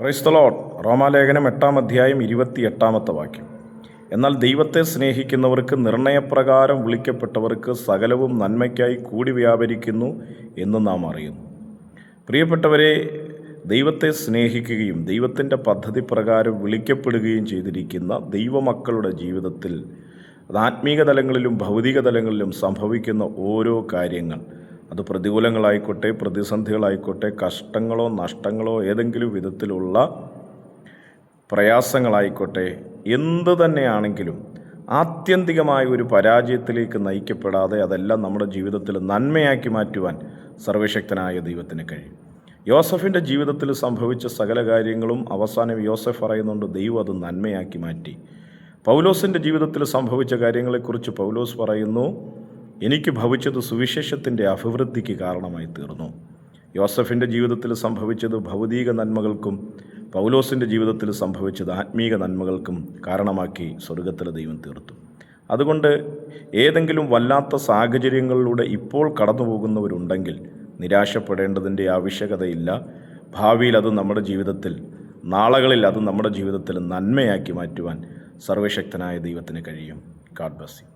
ക്രൈസ്തലോൺ റോമാലേഖനം എട്ടാം അധ്യായം ഇരുപത്തി എട്ടാമത്തെ വാക്യം. എന്നാൽ ദൈവത്തെ സ്നേഹിക്കുന്നവർക്ക് നിർണയപ്രകാരം വിളിക്കപ്പെട്ടവർക്ക് സകലവും നന്മയ്ക്കായി കൂടി വ്യാപരിക്കുന്നു എന്ന് നാം അറിയുന്നു. പ്രിയപ്പെട്ടവരെ ദൈവത്തെ സ്നേഹിക്കുകയും ദൈവത്തിന്റെ പദ്ധതി പ്രകാരം വിളിക്കപ്പെടുകയും ചെയ്തിരിക്കുന്ന ദൈവമക്കളുടെ ജീവിതത്തിൽ അത് ആത്മീക തലങ്ങളിലും ഭൗതിക തലങ്ങളിലും സംഭവിക്കുന്ന ഓരോ കാര്യങ്ങൾ അത് പ്രതികൂലങ്ങളായിക്കോട്ടെ പ്രതിസന്ധികളായിക്കോട്ടെ കഷ്ടങ്ങളോ നഷ്ടങ്ങളോ ഏതെങ്കിലും വിധത്തിലുള്ള പ്രയാസങ്ങളായിക്കോട്ടെ എന്ത് തന്നെയാണെങ്കിലും ആത്യന്തികമായ ഒരു പരാജയത്തിലേക്ക് നയിക്കപ്പെടാതെ അതെല്ലാം നമ്മുടെ ജീവിതത്തിൽ നന്മയാക്കി മാറ്റുവാൻ സർവശക്തനായ ദൈവത്തിന് കഴിയും. യോസഫിന്റെ ജീവിതത്തിൽ സംഭവിച്ച സകല കാര്യങ്ങളും അവസാനം യോസഫ് പറയുന്നുണ്ട് ദൈവം അത് നന്മയാക്കി മാറ്റി. പൗലോസിന്റെ ജീവിതത്തിൽ സംഭവിച്ച കാര്യങ്ങളെക്കുറിച്ച് പൗലോസ് പറയുന്നു എനിക്ക് ഭവിച്ചത് സുവിശേഷത്തിന്റെ അഭിവൃദ്ധിക്ക് കാരണമായി തീർന്നു. യോസഫിന്റെ ജീവിതത്തിൽ സംഭവിച്ചത് ഭൗതിക നന്മകൾക്കും പൗലോസിന്റെ ജീവിതത്തിൽ സംഭവിച്ചത് ആത്മീക നന്മകൾക്കും കാരണമാക്കി സ്വർഗത്തിലെ ദൈവം തീർത്തു. അതുകൊണ്ട് ഏതെങ്കിലും വല്ലാത്ത സാഹചര്യങ്ങളിലൂടെ ഇപ്പോൾ കടന്നു പോകുന്നവരുണ്ടെങ്കിൽ നിരാശപ്പെടേണ്ടതിന്റെ ആവശ്യകതയില്ല. ഭാവിയിൽ അത് നമ്മുടെ ജീവിതത്തിൽ നാളകളിൽ അത് നമ്മുടെ ജീവിതത്തിൽ നന്മയാക്കി മാറ്റുവാൻ സർവശക്തനായ ദൈവത്തിന് കഴിയും. God bless